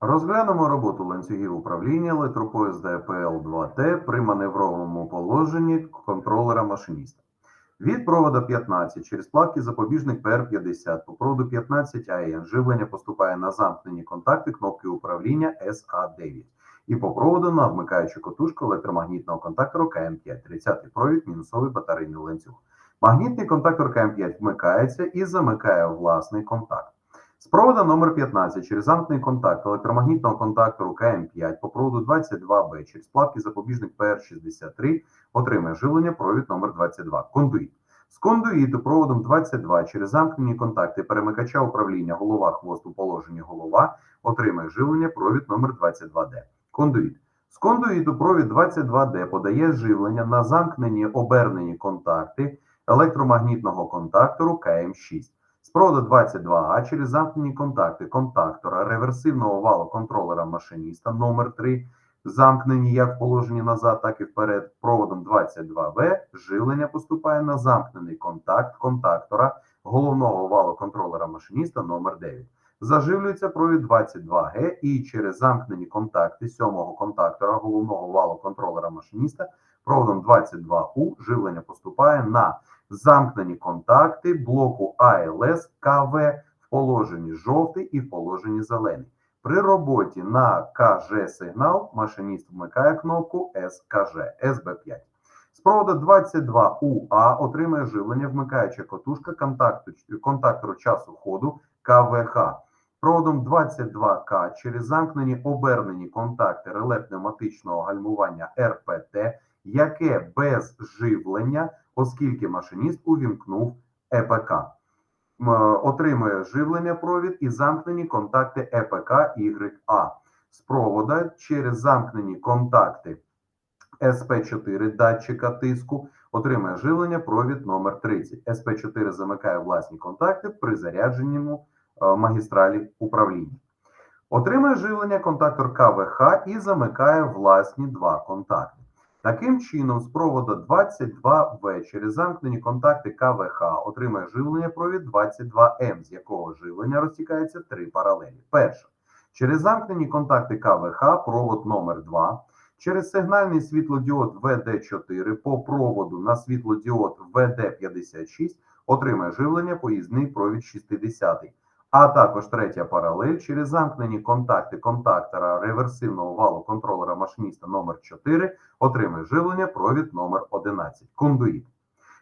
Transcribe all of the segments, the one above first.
Розглянемо роботу ланцюгів управління електропоїзда ЕПЛ-2Т при маневровому положенні контролера машиніста. Від провода 15 через плавки запобіжник ПР-50 по проводу 15 АН живлення поступає на замкнені контакти кнопки управління СА9 і по проводу на вмикаючу котушку електромагнітного контактору КМ5, 30 провід, мінусовий батарейний ланцюг. Магнітний контактор КМ5 вмикається і замикає власний контакт. З провода номер 15 через замкнений контакт електромагнітного контактору КМ5 по проводу 22Б через плавки запобіжник ПР63 отримає живлення провід номер 22 кондуїт. З кондуїту проводом 22 через замкнені контакти перемикача управління голова хвост у положенні голова отримає живлення провід номер 22Д. Кондуїт. З кондуїту провід 22Д подає живлення на замкнені обернені контакти електромагнітного контактору КМ6. З проводу 22А через замкнені контакти контактора реверсивного валу контролера машиніста номер 3 замкнені як в положенні назад, так і вперед. Проводом 22В живлення поступає на замкнений контакт контактора головного валу контролера машиніста номер 9 Заживлюється провід 22Г і через замкнені контакти сьомого контактора головного валу контролера машиніста проводом 22У живлення поступає на замкнені контакти блоку АЛС КВ в положенні жовтий і в положенні зелений. При роботі на КЖ сигнал машиніст вмикає кнопку СКЖ СБ5. З проводу 22УА отримає живлення вмикаюча котушка контакту, контактору часу ходу КВХ. Проводом 22К через замкнені обернені контакти реле пневматичного гальмування РПТ, яке без живлення, оскільки машиніст увімкнув ЕПК. Отримує живлення провід і замкнені контакти ЕПК YA. З провода через замкнені контакти СП4 датчика тиску отримує живлення провід номер 30. СП4 замикає власні контакти при зарядженому е, магістралі управління. Отримує живлення контактор КВХ і замикає власні два контакти. Таким чином, з провода 22В через замкнені контакти КВХ отримає живлення провід 22М, з якого живлення розтікається три паралелі. Перше. Через замкнені контакти КВХ провод номер 2 через сигнальний світлодіод ВД4 по проводу на світлодіод ВД56 отримає живлення поїзний провід 60 а також третя паралель через замкнені контакти контактора реверсивного валу контролера машиніста номер 4 отримає живлення провід номер 11 кондуїт.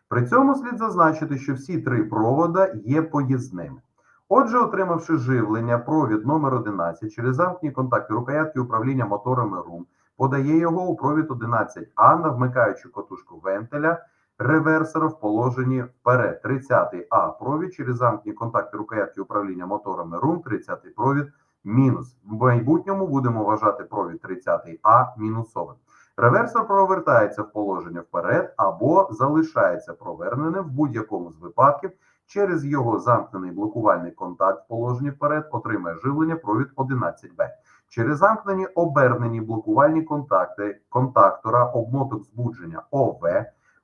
При цьому слід зазначити, що всі три провода є поїзними. Отже, отримавши живлення, провід номер 11 через замкнені контакти рукоятки управління моторами РУМ подає його у провід 11А на вмикаючу котушку вентиля реверсора в положенні вперед. 30 А провід через замкнені контакти рукоятки управління моторами РУМ, 30 провід мінус. В майбутньому будемо вважати провід 30 А мінусовим. Реверсор провертається в положення вперед або залишається проверненим в будь-якому з випадків. Через його замкнений блокувальний контакт в положенні вперед отримає живлення провід 11Б. Через замкнені обернені блокувальні контакти контактора обмоток збудження ОВ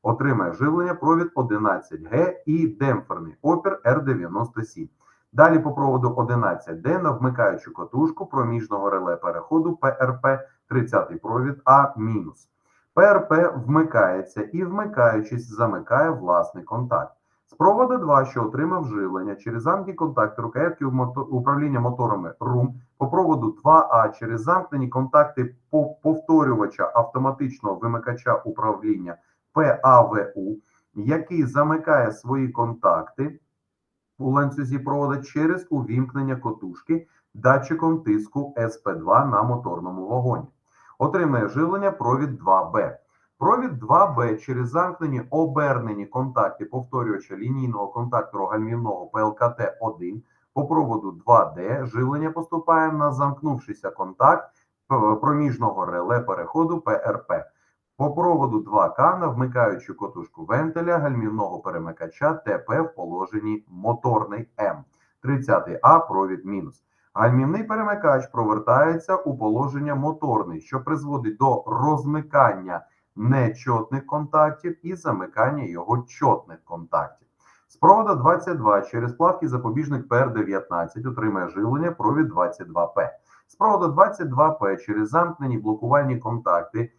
отримає живлення провід 11Г і демпферний опір Р97. Далі по проводу 11Д на вмикаючу котушку проміжного реле переходу ПРП 30 провід А мінус. ПРП вмикається і, вмикаючись, замикає власний контакт. З проводу 2, що отримав живлення через замкнені контакти рукоятки управління моторами РУМ по проводу 2А через замкнені контакти по- повторювача автоматичного вимикача управління ПАВУ, який замикає свої контакти у ланцюзі провода через увімкнення котушки датчиком тиску СП2 на моторному вагоні. Отримає живлення провід 2Б. Провід 2Б через замкнені обернені контакти повторювача лінійного контактору гальмівного ПЛКТ-1 по проводу 2D живлення поступає на замкнувшийся контакт проміжного реле переходу ПРП. По проводу 2К на вмикаючу котушку вентиля гальмівного перемикача ТП в положенні моторний М. 30А провід мінус. Гальмівний перемикач провертається у положення моторний, що призводить до розмикання нечотних контактів і замикання його чотних контактів. З провода 22 через плавки запобіжник ПР-19 отримає живлення провід 22П. З проводу 22П через замкнені блокувальні контакти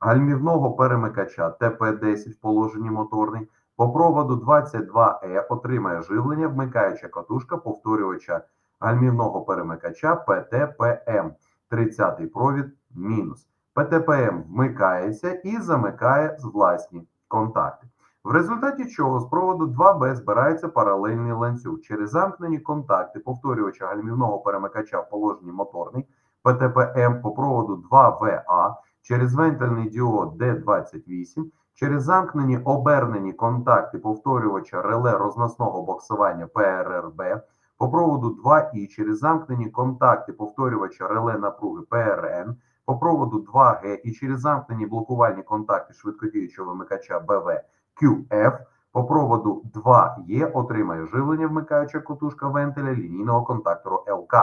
гальмівного перемикача ТП-10 в положенні моторний по проводу 22Е отримає живлення вмикаюча катушка повторювача гальмівного перемикача ПТПМ. 30 провід мінус. ПТПМ вмикається і замикає з власні контакти. В результаті чого з проводу 2Б збирається паралельний ланцюг через замкнені контакти повторювача гальмівного перемикача в положенні моторний ПТПМ по проводу 2ВА через вентильний діод D28 через замкнені обернені контакти повторювача реле розносного боксування ПРРБ по проводу 2І через замкнені контакти повторювача реле напруги ПРН по проводу 2Г і через замкнені блокувальні контакти швидкодіючого вимикача БВ QF по проводу 2Е отримає живлення вмикаюча котушка вентиля лінійного контактору ЛК.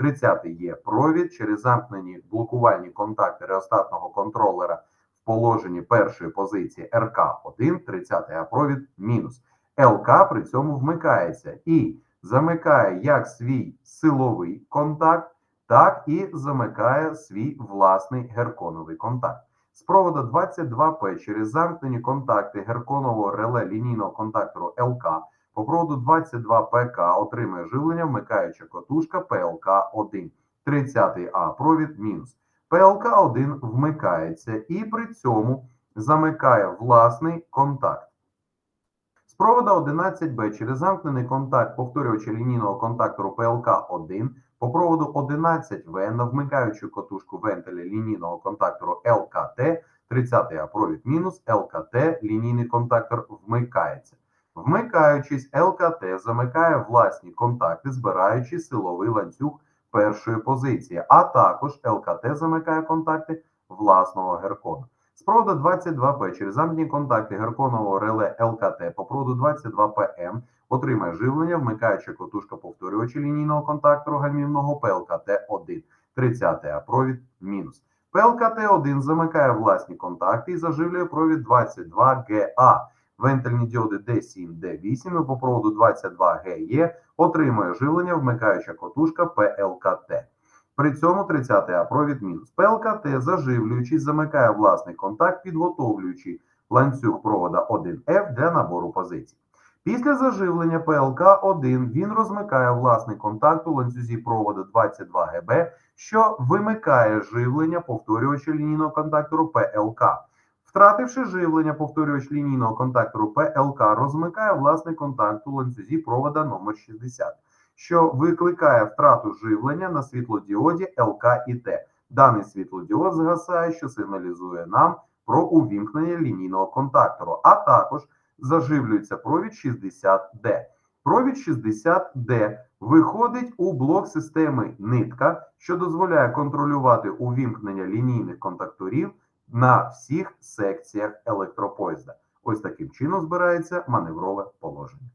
30 є провід через замкнені блокувальні контакти реостатного контролера в положенні першої позиції РК1, 30 А провід мінус. ЛК при цьому вмикається і замикає як свій силовий контакт, так і замикає свій власний герконовий контакт. З проводу 22П через замкнені контакти герконового реле лінійного контактору ЛК по проводу 22ПК отримує живлення вмикаюча котушка ПЛК1. 30А провід мінус. ПЛК1 вмикається і при цьому замикає власний контакт. З провода 11Б через замкнений контакт повторювача лінійного контактору ПЛК1 по проводу 11В на вмикаючу котушку вентиля лінійного контактору ЛКТ 30 А провід мінус ЛКТ лінійний контактор вмикається. Вмикаючись, ЛКТ замикає власні контакти, збираючи силовий ланцюг першої позиції, а також ЛКТ замикає контакти власного геркона. З проводу 22П через замкнені контакти герконового реле ЛКТ по проводу 22ПМ отримає живлення, вмикаючи котушка повторювача лінійного контактору гальмівного ПЛКТ-1, 30 А провід мінус. ПЛКТ-1 замикає власні контакти і заживлює провід 22ГА. Вентильні діоди D7, D8 і по проводу 22ГЕ отримує живлення, вмикаюча котушка ПЛКТ. При цьому 30 А провід мінус. ПЛКТ, заживлюючись, замикає власний контакт, підготовлюючи ланцюг провода 1F для набору позицій. Після заживлення ПЛК-1 він розмикає власний контакт у ланцюзі проводу 22ГБ, що вимикає живлення повторювача лінійного контактору ПЛК. Втративши живлення, повторювач лінійного контактору ПЛК розмикає власний контакт у ланцюзі провода номер 60 що викликає втрату живлення на світлодіоді ЛК і Т. Даний світлодіод згасає, що сигналізує нам про увімкнення лінійного контактору, а також заживлюється провід 60D. Провід 60D виходить у блок системи нитка, що дозволяє контролювати увімкнення лінійних контакторів на всіх секціях електропоїзда. Ось таким чином збирається маневрове положення.